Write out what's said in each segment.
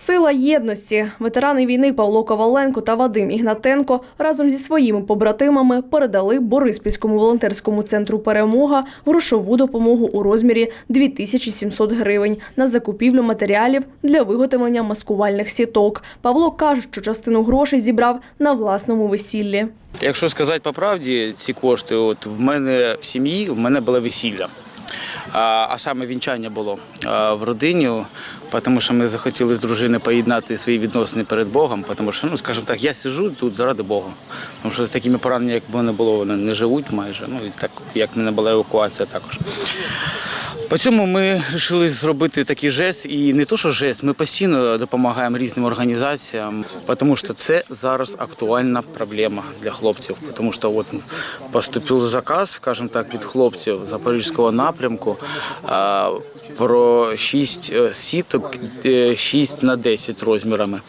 Сила єдності. Ветерани війни Павло Коваленко та Вадим Ігнатенко разом зі своїми побратимами передали Бориспільському волонтерському центру Перемога грошову допомогу у розмірі 2700 гривень на закупівлю матеріалів для виготовлення маскувальних сіток. Павло каже, що частину грошей зібрав на власному весіллі. Якщо сказати по правді, ці кошти, от в мене в сім'ї, в мене було весілля. А, саме вінчання було в родині, тому що ми захотіли з дружиною поєднати свої відносини перед Богом, тому що, ну, скажімо так, я сижу тут заради Бога. Тому що з такими пораненнями, як в мене було, вони не живуть майже. Ну і так, як в мене була евакуація також. По цьому ми вирішили зробити такий жест, і не то, що жест, ми постійно допомагаємо різним організаціям, тому що це зараз актуальна проблема для хлопців. Тому що от поступив заказ, скажімо так, від хлопців запорізького напрямку про 6 сіток, 6 на 10 розмірами.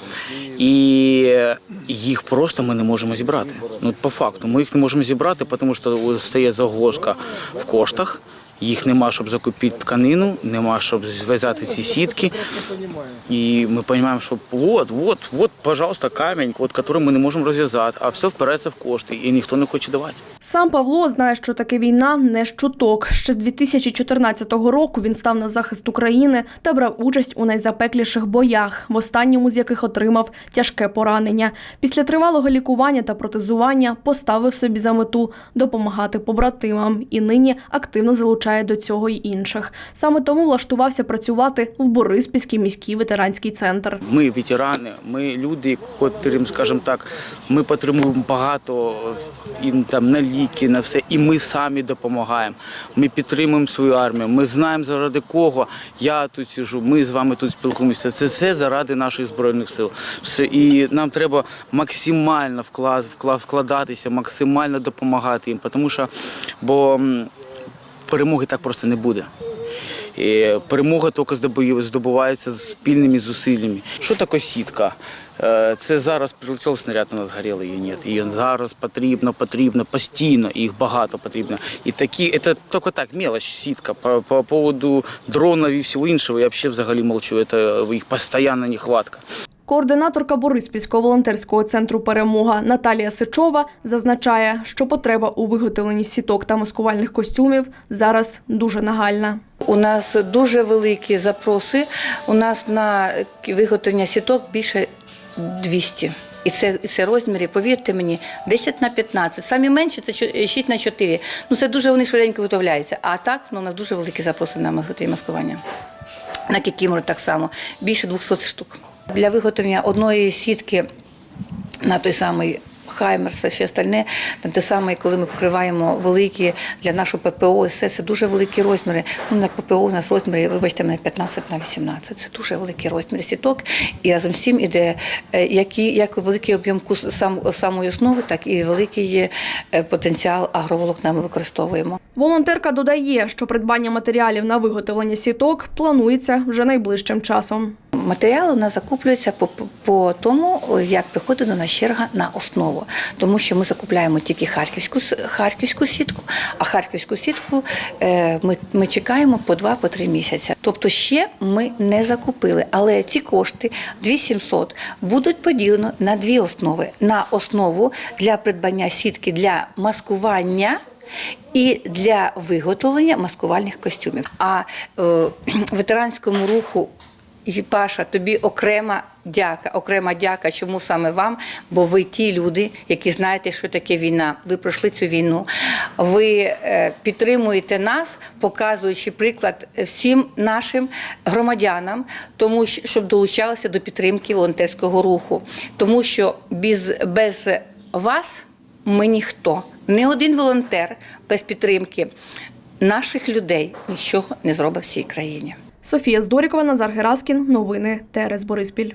І їх просто ми не можемо зібрати. Ну, по факту, ми їх не можемо зібрати, тому що стає загвоздка в коштах. Їх нема, щоб закупити тканину, нема, щоб зв'язати ці сітки. І ми розуміємо, що от, от, от, пожалуйста, камінь, от, який ми не можемо розв'язати, а все впирається в кошти, і ніхто не хоче давати. Сам Павло знає, що таке війна не з чуток. Ще з 2014 року він став на захист України та брав участь у найзапекліших боях, в останньому з яких отримав тяжке поранення. Після тривалого лікування та протезування поставив собі за мету допомагати побратимам і нині активно залучає до цього й інших. Саме тому влаштувався працювати в Бориспільський міський ветеранський центр. Ми ветерани, ми люди, котрим, скажімо так, ми потребуємо багато і там на ліки, на все, і ми самі допомагаємо. Ми підтримуємо свою армію. Ми знаємо заради кого я тут сижу. Ми з вами тут спілкуємося. Це все заради наших збройних сил. Все і нам треба максимально вклад, вклад, вкладатися, максимально допомагати їм, тому що бо перемоги так просто не буде. І перемога тільки здобувається спільними зусиллями. Що таке сітка? Е, Це зараз прилетів снаряд, у нас її нет. Її зараз потрібно, потрібно, постійно, їх багато потрібно. І такі, це тільки так, мелочь, сітка. По, по поводу дронів і всього іншого, я взагалі взагалі молчу, це їх постійна нехватка. Координаторка Бориспільського волонтерського центру Перемога Наталія Сичова зазначає, що потреба у виготовленні сіток та маскувальних костюмів зараз дуже нагальна. У нас дуже великі запроси. У нас на виготовлення сіток більше 200. І це, це розміри, повірте мені, 10 на 15. Самі менші це 6 на 4. Ну це дуже вони швиденько виготовляються. А так ну, у нас дуже великі запроси на маскування. На кікімору так само, більше 200 штук. Для виготовлення одної сітки на той самий Хаймер, все ще остальне, на те саме, коли ми покриваємо великі для нашого ППО, все це дуже великі розміри. Ну, на ППО у нас розміри, вибачте, мене 15 на 18. Це дуже великі розміри сіток. І разом з цим іде е, які, як великий об'єм сам, самої основи, так і великий е, потенціал агроволокна ми використовуємо. Волонтерка додає, що придбання матеріалів на виготовлення сіток планується вже найближчим часом. Матеріали у нас закуплюються по, по- по тому, як приходить до нас черга на основу. Тому що ми закупляємо тільки харківську, харківську сітку, а харківську сітку е, ми, ми чекаємо по 2-3 місяці. Тобто ще ми не закупили. Але ці кошти 2700 будуть поділено на дві основи: на основу для придбання сітки для маскування. І для виготовлення маскувальних костюмів. А е, ветеранському руху і, Паша, тобі окрема дяка, окрема дяка. Чому саме вам? Бо ви ті люди, які знаєте, що таке війна. Ви пройшли цю війну. Ви е, підтримуєте нас, показуючи приклад всім нашим громадянам, тому що- щоб долучалися до підтримки волонтерського руху. Тому що без, без вас ми ніхто. Не один волонтер без підтримки наших людей нічого не зробить в цій країні. Софія Здорікова, Назар Гераскін. Новини ТРС Бориспіль.